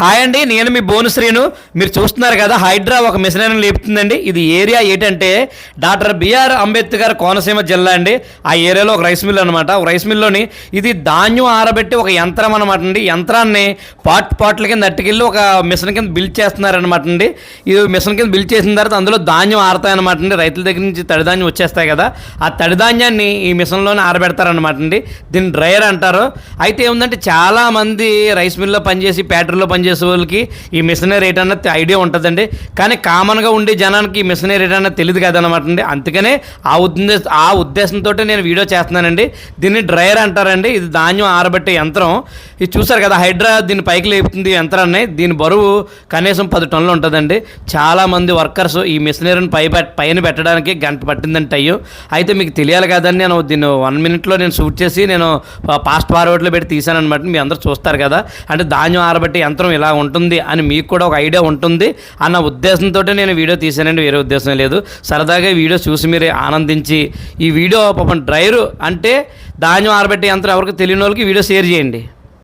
Hi అండి నేను మీ బోనుశ్రీను మీరు చూస్తున్నారు కదా హైడ్రా ఒక మిషనరీని లేపుతుందండి. ఇది ఏరియా ఏంటంటే డాక్టర్ బిఆర్ అంబేద్కర్ కోనసీమ జిల్లా అండి. ఆ ఏరియాలో ఒక రైస్ మిల్ అనమాట ఒక రైస్ మిల్లోని ఇది ధాన్యం ఆరబెట్టి ఒక యంత్రం అనమాట అండి. యంత్రాన్ని పాట్ పాట్ల కింద అట్టుకెళ్ళి ఒక మిషన్ కింద బిల్డ్ చేస్తున్నారనమాట అండి. ఇది మిషన్ కింద బిల్డ్ చేసిన తర్వాత అందులో ధాన్యం ఆరుతాయన్నమాట అండి. రైతుల దగ్గర నుంచి తడిధాన్యం వచ్చేస్తాయి కదా. ఆ తడిధాన్యాన్ని ఈ మిషన్లోనే ఆరబెడతారనమాట అండి. దీన్ని డ్రైయర్ అంటారు. అయితే ఏముందంటే చాలా మంది రైస్ మిల్లో పనిచేసి ఫ్యాక్టరీలో పనిచేసి వాళ్ళకి ఈ మిషనరీ రేట్ అన్నది ఐడియా ఉంటుందండి. కానీ కామన్గా ఉండే జనానికి ఈ మిషనరీ రేట్ అన్నది తెలియదు కదనమాట అండి. అందుకనే ఆ ఉద్దేశ ఆ ఉద్దేశంతో నేను వీడియో చేస్తున్నానండి. దీన్ని డ్రైయర్ అంటారండి. ఇది ధాన్యం ఆరబెట్టే యంత్రం. ఇది చూసారు కదా హైడ్రా దీని పైకి లేపుతుంది యంత్రాన్ని. దీని బరువు కనీసం పది టన్నులు ఉంటుందండి. చాలా మంది వర్కర్స్ ఈ మిషనరీని పై పైన పెట్టడానికి గంట పట్టిందంటే అయ్యో. అయితే మీకు తెలియాలి కదండి నేను దీన్ని వన్ మినిట్లో నేను షూట్ చేసి నేను పాస్ట్ ఫార్వర్డ్లో పెట్టి తీసాను అనమాట మీ అందరూ చూస్తారు కదా. అంటే ధాన్యం ఆరబెట్టే యంత్రం ఇలా ఉంటుంది అని మీకు కూడా ఒక ఐడియా ఉంటుంది అన్న ఉద్దేశంతో నేను వీడియో తీసానండి వేరే ఉద్దేశం లేదు. సరదాగా వీడియో చూసి మీరు ఆనందించి ఈ వీడియో పాపం డ్రైవరు అంటే ధాన్యం ఆరబెట్టే యంత్రం ఎవరికి తెలియని వాళ్ళకి వీడియో షేర్ చేయండి.